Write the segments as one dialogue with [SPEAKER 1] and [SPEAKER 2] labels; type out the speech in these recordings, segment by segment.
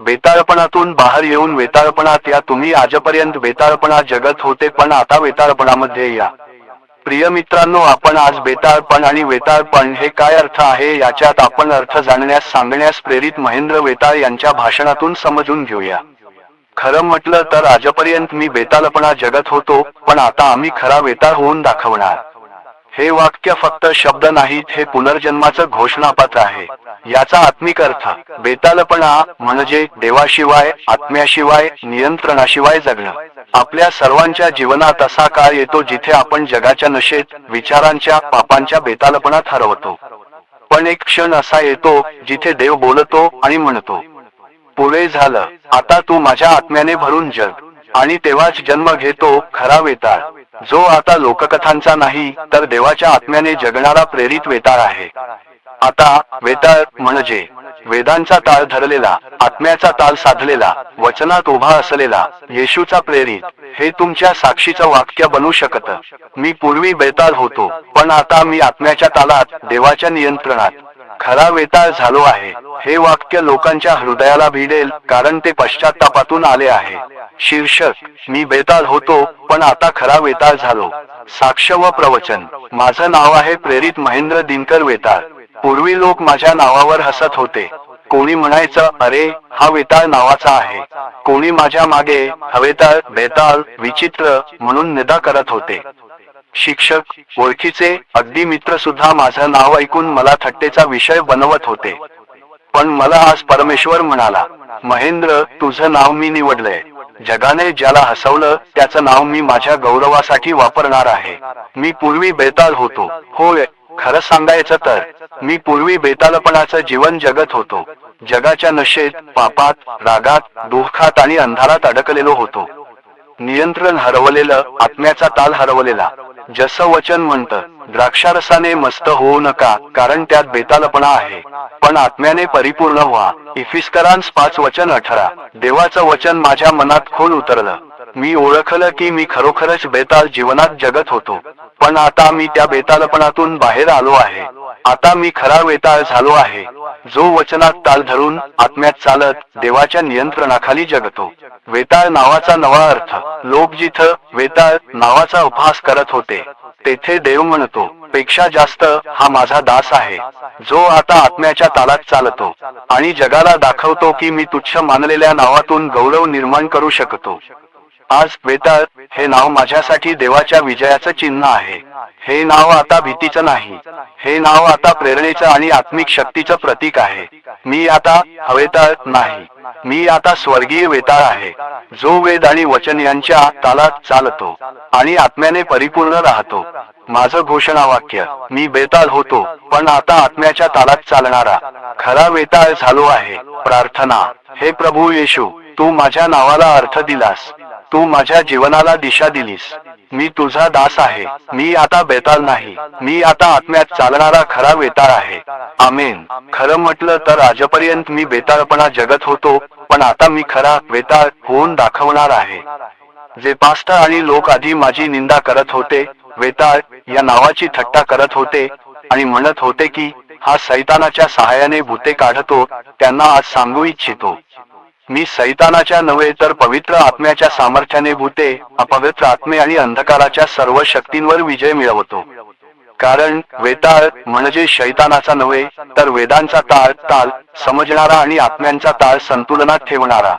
[SPEAKER 1] बेताळपणातून बाहेर येऊन वेताळपणात या. तुम्ही आजपर्यंत बेताळपणा जगत होते पण आता वेताळपणामध्ये या. प्रिय मित्रांनो आपण आज बेताळपण आणि वेताळपण हे काय अर्थ आहे याच्यात आपण अर्थ जाणण्यास सांगण्यास प्रेरित महेंद्र वेताळ यांच्या भाषणातून समजून घेऊया. खरं म्हटलं तर आजपर्यंत मी बेताळपणा जगत होतो पण आता आम्ही खरा वेताळ होऊन दाखवणार. हे वाक्य फक्त शब्द नाहीत हे पुनर्जन्माचं घोषणापत्र आहे. याचा आत्मिक अर्थ बेतालपणा म्हणजे देवाशिवाय आत्म्याशिवाय नियंत्रणाशिवाय जगणं. आपल्या सर्वांच्या जीवनात असा काळ येतो जिथे आपण जगाच्या नशेत विचारांच्या पापांच्या बेतालपणात हरवतो पण एक क्षण असा येतो जिथे देव बोलतो आणि म्हणतो पुढे झालं. आता तू माझ्या आत्म्याने भरून जग. आणि तेव्हाच जन्म घेतो खरा वेताळ. जो आता लोककथांचा नाही तर देवाच्या आत्म्याने जगणारा प्रेरित वेताळ आहे. आता वेताळ म्हणजे वेदांचा ताळ धरलेला आत्म्याचा ताल साधलेला वचनात उभा असलेला येशूचा प्रेरित हे तुमच्या साक्षीचं वाक्य बनू शकत. मी पूर्वी बेताळ होतो पण आता मी आत्म्याच्या तालात देवाच्या नियंत्रणात. खरा वेताळ झालो आहे. हे वाक्य लोकांच्या हृदयाला भिडेल कारण ते पश्चातापातून आले आहे. शीर्षक मी बेताळ होतो पण आता खरा वेताळ झालो. साक्ष व प्रवचन. माझं नाव आहे प्रेरित महेंद्र दिनकर वेताळ पूर्वी लोक माझ्या नावावर हसत होते. कोणी म्हणायचं अरे हा वेताळ नावाचा आहे. कोणी माझ्या मागे हवेताळ बेताळ विचित्र म्हणून निदा करत होते. शिक्षक ओळखीचे अगदी मित्र सुद्धा माझं नाव ऐकून मला थट्टेचा विषय बनवत होते. पण मला आज परमेश्वर म्हणाला महेंद्र तुझं नाव मी निवडलंय. जगाने ज्याला हसवलं त्याचं नाव मी माझ्या गौरवासाठी वापरणार आहे. मी पूर्वी बेताल होतो. होय खरं सांगायचं तर मी पूर्वी बेतालपणाचं जीवन जगत होतो. जगाच्या नशेत पापात रागात दुःखात आणि अंधारात अडकलेलो होतो. नियंत्रण हरवलेलं आत्म्याचा ताल हरवलेला. जसं वचन म्हणतं द्राक्षारसाने मस्त होऊ नका कारण त्यात बेतालपणा आहे. पण आत्म्याने परिपूर्ण व्हा. इफिस्करांस पाच वचन अठरा. देवाचं वचन माझ्या मनात खोल उतरलं. मी ओळखलं की मी खरोखरच बेताल जीवनात जगत होतो. पण आता मी त्या बेतालपणातून बाहेर आलो आहे. आता मी खरा वेताळ झालो आहे. जो वचनात ताल धरून आत्म्यात चालत देवाच्या नियंत्रणाखाली जगतो. वेताळ नावाचा नवा अर्थ लोक जिथं वेताळ नावाचा उपहास करत होते तेथे देव म्हणतो पेक्षा जास्त हा माझा दास आहे. जो आता आत्म्याच्या तालात चालतो आणि जगाला दाखवतो की मी तुच्छ मानलेल्या नावातून गौरव निर्माण करू शकतो. आज वेताळ हे नाव माझ्यासाठी देवाच्या विजयाचं चिन्ह आहे. हे नाव आता भीतीचं नाही. हे नाव आता प्रेरणेचं आणि आत्मिक शक्तीचं प्रतीक आहे. मी आता हवेताळ नाही. मी आता स्वर्गीय वेताळ आहे. जो वेद आणि वचन यांच्या तालात चालतो आणि आत्म्याने परिपूर्ण राहतो. माझं घोषणा वाक्य मी बेताळ होतो पण आता आत्म्याच्या तालात चालणारा खरा वेताळ झालो आहे. प्रार्थना हे प्रभू येशू तू माझ्या नावाला अर्थ दिलास. तू माझ्या जीवनाला दिशा दिलीस. मी तुझा दास आहे. मी आता बेताल नाही. मी आता आत्म्यात चालणारा खरा वेताळ आहे. आमेन. खरं म्हटलं तर आजपर्यंत मी बेताळपणा जगत होतो पण आता मी खरा वेताळ होऊन दाखवणार आहे. जे पास्टर आणि लोक आधी माझी निंदा करत होते वेताळ या नावाची थट्टा करत होते आणि म्हणत होते की हा सैतानाच्या सहाय्याने भूते काढतो त्यांना आज सांगू इच्छितो. मी सैतानाच्या नव्हे तर पवित्र आत्म्याच्या सामर्थ्याने भूते अपवित्र आत्मे आणि अंधकाराच्या सर्व शक्तींवर विजय मिळवतो. कारण वेताळ म्हणजे शैतानाचा नव्हे तर वेदांचा ताळ ताल समजणारा आणि आत्म्यांचा ताळ संतुलनात ठेवणारा.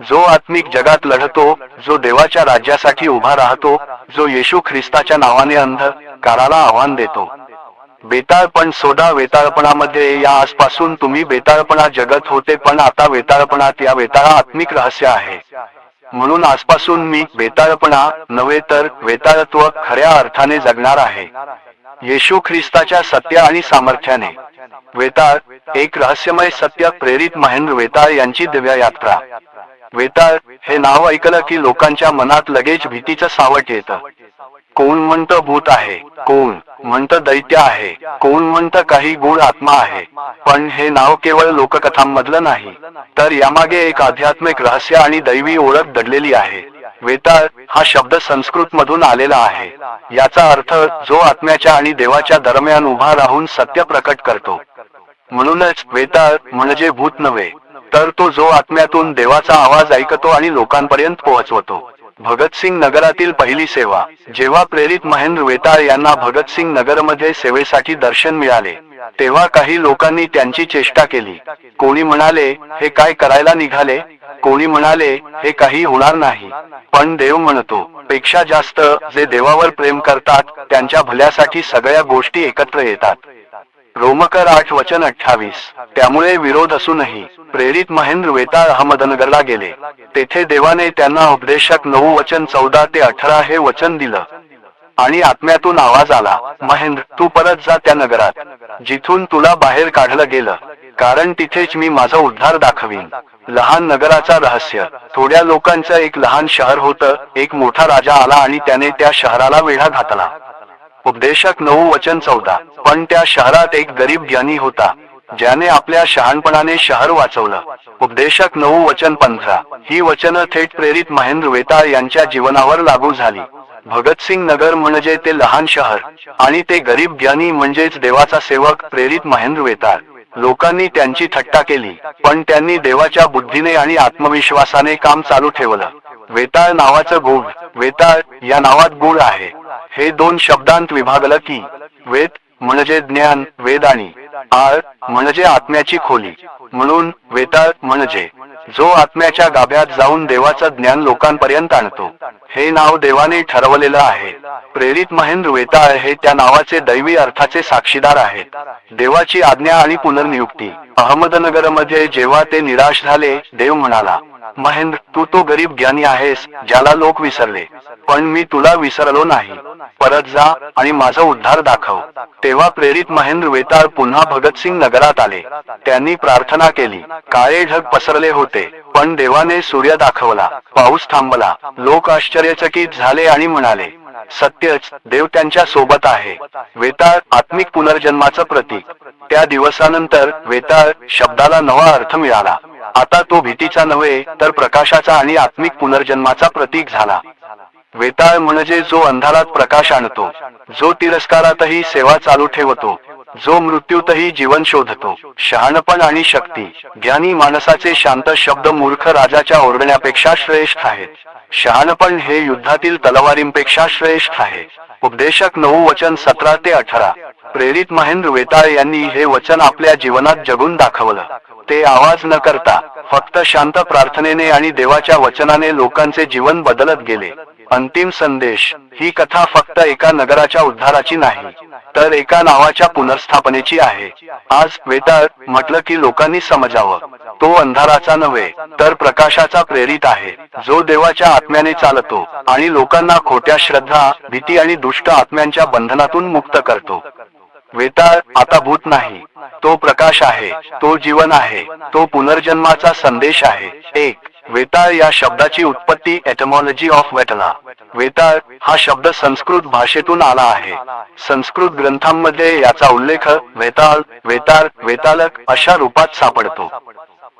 [SPEAKER 1] जो आत्मिक जगात लढतो जो देवाच्या राज्यासाठी उभा राहतो जो येशू ख्रिस्ताच्या नावाने अंधकाराला आव्हान देतो. बेताळपण सोडा वेताळपणामध्ये या आजपासून तुम्ही बेताळपणा जगत होते पण आता वेताळपणात या वेताळा आत्मिक रहस्य आहे. म्हणून आजपासून मी बेताळपणा नव्हे तर वेताळत्व खऱ्या अर्थाने जगणार आहे. येशू ख्रिस्ताच्या सत्य आणि सामर्थ्याने. वेताळ एक रहस्यमय सत्य प्रेरित महेंद्र वेताळ यांची दिव्य यात्रा. वेताळ हे नाव ऐकलं की लोकांच्या मनात लगेच भीतीचं सावट येतं. कोण म्हणतं भूत आहे कोण म्हणतं दैत्य आहे कोण म्हणतं काही गुण आत्मा आहे. पण हे नाव केवळ लोककथांमधलं नाही. तर यामागे एक आध्यात्मिक रहस्य आणि दैवी ओळख दडलेली आहे. वेताळ हा शब्द संस्कृत मधून आलेला आहे. याचा अर्थ जो आत्म्याच्या आणि देवाच्या दरम्यान उभा राहून सत्य प्रकट करतो. म्हणूनच वेताळ म्हणजे भूत नव्हे तर तो जो आत्म्यातून देवाचा आवाज ऐकतो आणि लोकांपर्यंत पोहोचवतो. भगतसिंग नगरातील पहिली सेवा. जेव्हा प्रेरित महेंद्र वेताळ यांना भगतसिंग नगरमध्ये सेवेसाठी दर्शन मिळाले तेव्हा काही लोकांनी त्यांची चेष्टा केली. कोणी म्हणाले हे काय करायला निघाले? कोणी म्हणाले हे काही होणार नाही. पण देव म्हणतो पेक्षा जास्त जे देवावर प्रेम करतात त्यांच्या भल्यासाठी सगळ्या गोष्टी एकत्र येतात. रोमकर आठ वचन अठ्ठावीस. त्यामुळे विरोध असूनही प्रेरित महेंद्र वेताळ अहमदनगरला गेले. तेथे देवाने त्यांना उपदेशक नऊ वचन चौदा ते अठरा हे वचन दिलं. आणि आत्म्यातून आवाज आला महेंद्र तू परत जा त्या नगरात. जिथून तुला बाहेर काढलं गेलं. कारण तिथेच मी माझा उद्धार दाखवीन. लहान नगराचा रहस्य. थोड्या लोकांचं एक लहान शहर होतं. एक मोठा राजा आला आणि त्याने त्या शहराला वेढा घातला. उपदेशक नऊ वचन चौदा. पण त्या शहरात एक गरीब ज्ञानी होता. ज्याने आपल्या शहाणपणाने शहर वाचवलं. उपदेशक नऊ वचन पंधरा. ही वचनं थेट प्रेरित महेंद्र वेताळ यांच्या जीवनावर लागू झाली. भगतसिंग नगर म्हणजे ते लहान शहर. आणि ते गरीब ज्ञानी म्हणजेच देवाचा सेवक प्रेरित महेंद्र वेताळ. लोकांनी त्यांची थट्टा केली. पण त्यांनी देवाच्या बुद्धीने आणि आत्मविश्वासाने काम चालू ठेवलं. वेताळ नावाचं गुढ. वेताळ या नावात गुढ आहे. हे दोन शब्दांत विभागलं की वेद म्हणजे ज्ञान वेद आणि आळ म्हणजे आत्म्याची खोली. म्हणून वेताळ म्हणजे जो आत्म्याच्या गाभ्यात जाऊन देवाचं ज्ञान लोकांपर्यंत आणतो. हे नाव देवाने ठरवलेलं आहे. प्रेरित महेंद्र वेताळ हे त्या नावाचे दैवी अर्थाचे साक्षीदार आहेत. देवाची आज्ञा आणि पुनर्नियुक्ती. अहमदनगरमध्ये जेव्हा ते निराश झाले देव म्हणाला महेंद्र तू तो गरीब ज्ञानी आहेस ज्याला लोक विसरले. पण मी तुला विसरलो नाही. परत जा आणि माझा उद्धार दाखव. तेव्हा प्रेरित महेंद्र वेताळ पुन्हा भगतसिंग नगरात आले. त्यांनी प्रार्थना केली. काळे ढग पसरले होते पण देवाने सूर्य दाखवला. पाऊस थांबला. लोक आश्चर्यचकित झाले आणि म्हणाले सत्यच देव त्यांच्यासोबत आहे. वेताळ आत्मिक पुनर्जन्माचं प्रतीक. त्या दिवसानंतर वेताळ शब्दाला नवा अर्थ मिळाला. आता तो भीतीचा नव्हे तर प्रकाशाचा आणि आत्मिक पुनर्जन्माचा प्रतीक झाला. वेताळ म्हणजे जो अंधारात प्रकाश आणतो जो तिरस्कारातही सेवा चालू ठेवतो जो मृत्यूतही जीवन शोधतो. शहाणपण आणि शक्ती ज्ञानी माणसाचे शांत शब्द मूर्ख राजाच्या ओरडण्यापेक्षा श्रेष्ठ आहेत. शहाणपण हे युद्धातील तलवारींपेक्षा श्रेष्ठ आहे. उपदेशक नऊ वचन सतरा ते अठरा. प्रेरित महेंद्र वेताळ यांनी हे वचन आपल्या जीवनात जगून दाखवलं. ते आवाज न करता फक्त शांत प्रार्थनेने आणि देवाच्या वचनाने लोकांचे जीवन बदलत गेले. अंतिम संदेश ही कथा फक्त एका नगराच्या उद्धाराची नाही. तर एका नावाच्या पुनर्स्थापनेची आहे. आज वेताळ म्हटलं की लोकांनी समजावं. तो अंधाराचा नव्हे तर प्रकाशाचा प्रेरित आहे. जो देवाच्या आत्म्याने चालतो आणि लोकांना खोट्या श्रद्धा भीती आणि दुष्ट आत्म्यांच्या बंधनातून मुक्त करतो. वेताळ आता भूत नाही. तो प्रकाश आहे तो जीवन आहे तो पुनर्जन्माचा संदेश आहे. एक वेताळ या शब्दाची उत्पत्ती एटमॉलॉजी ऑफ वेटला वेताळ हा शब्द संस्कृत भाषेतून आला आहे. संस्कृत ग्रंथांमध्ये याचा उल्लेख वेताळ वेताळ वेतालक अशा रूपात सापडतो.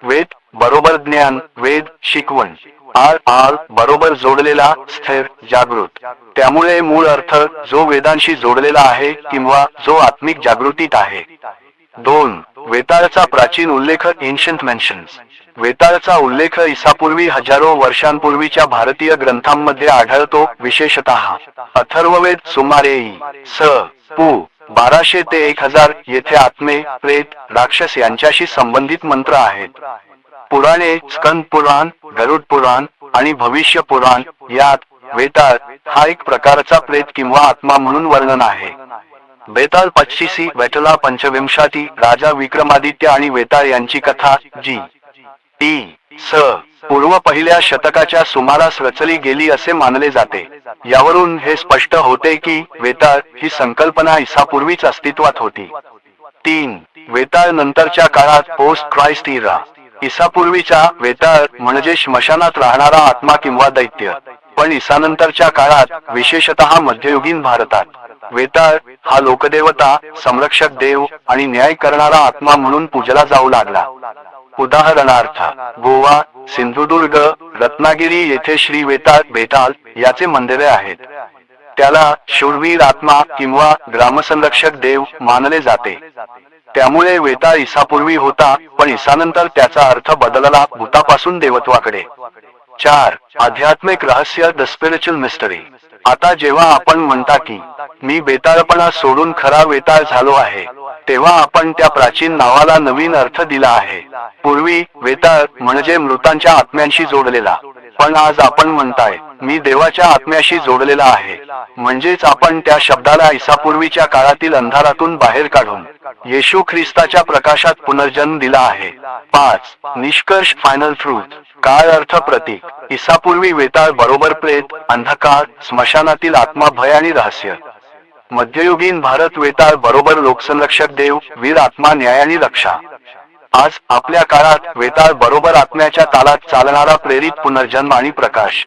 [SPEAKER 1] वेद बरोबर ज्ञान वेद शिकवण. आर आर बरोबर जोडलेला स्थिर जागृत. त्यामुळे मूळ अर्थ जो वेदांशी जोडलेला आहे किंवा जो आत्मिक जागृतीत आहे. दोन वेताळचा प्राचीन उल्लेख एन्शंट मेन्शन्स वेताळचा उल्लेख इसापूर्वी हजारो वर्षांपूर्वीच्या भारतीय ग्रंथांमध्ये आढळतो विशेषतः अथर्ववेद सुमारे स पू बाराशे ते एक हजार येथे आत्मे प्रेत राक्षस यांच्याशी संबंधित मंत्र आहेत. पुराणे स्कंद पुराण गरुड पुराण आणि भविष्य पुराण यात वेताळ हा एक प्रकारचा प्रेत किंवा आत्मा म्हणून वर्णन आहे. बेताळ पच्चीसी वेटला पंचविंशाती राजा विक्रमादित्य आणि वेताळ यांची कथा जी टी स. पूर्व पहिल्या शतकाच्या सुमारास रचली गेली असे मानले जाते. यावरून हे स्पष्ट होते की वेताळ ही संकल्पना इसापूर्वीच अस्तित्वात होती. तीन. वेताळ नंतरच्या काळात पोस्ट क्राइस्ट इरा इसापूर्वीचा वेताळ म्हणजे श्मशानात राहणारा आत्मा किंवा दैत्य. पण इसानंतरच्या काळात विशेषतः मध्ययुगीन भारतात वेताळ हा लोकदेवता संरक्षक देव आणि न्याय करणारा आत्मा म्हणून पूजला जाऊ लागला. उदाहरणार्थ गोवा सिंधुदुर्ग रत्नागिरी येथे श्री वेताळ बेताल याचे मंदिरे आहेत. त्याला शूरवीर आत्मा किंवा ग्रामसंरक्षक देव मानले जाते. त्यामुळे वेताळ ईसापूर्वी होता पण ईसानंतर त्याचा अर्थ बदलला भूतापासून देवत्वाकडे. चार आध्यात्मिक रहस्य द स्पिरिच्युअल मिस्टरी आता जेव्हा आपण म्हणता की मी बेताळपणा सोडून खरा वेताळ झालो आहे तेव्हा आपण त्या प्राचीन नावाला नवीन अर्थ दिला आहे. पूर्वी वेताळ म्हणजे मृतांच्या आत्म्यांशी जोडलेला. पण आज आपण म्हणताय मी देवाच्या आत्म्याशी जोडलेला आहे. म्हणजेच आपण त्या शब्दाला ईसापूर्वीच्या काळातील अंधारातून बाहेर काढून येशू ख्रिस्ताच्या प्रकाशात पुनर्जन्म दिला आहे. पाच निष्कर्ष फायनल ट्रूथ काळ अर्थ प्रतीक. ईसापूर्वी वेताळ बरोबर प्रेत अंधकार स्मशानातील आत्मा भय आणि रहस्य. मध्ययुगीन भारत वेताळ बरोबर लोकसंरक्षक देव वीर आत्मा न्याय आणि रक्षा. आज आपल्या काळात वेताळ बरोबर आत्म्याच्या तालात चालणारा प्रेरित पुनर्जन्म आणि प्रकाश.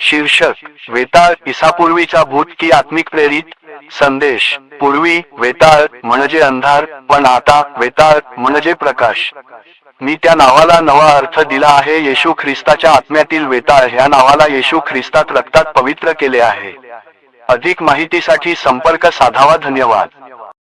[SPEAKER 1] शीर्षक वेताळ इसापूर्वीचा भूत की आत्मिक प्रेरित संदेश पूर्वी वेताळ म्हणजे अंधार पण आता वेताळ म्हणजे प्रकाश. मी त्या नावाला नवा अर्थ दिला आहे येशू ख्रिस्ताच्या आत्म्यातील वेताळ ह्या नावाला येशू ख्रिस्तात रक्तात पवित्र केले आहे. अधिक माहितीसाठी संपर्क साधावा धन्यवाद.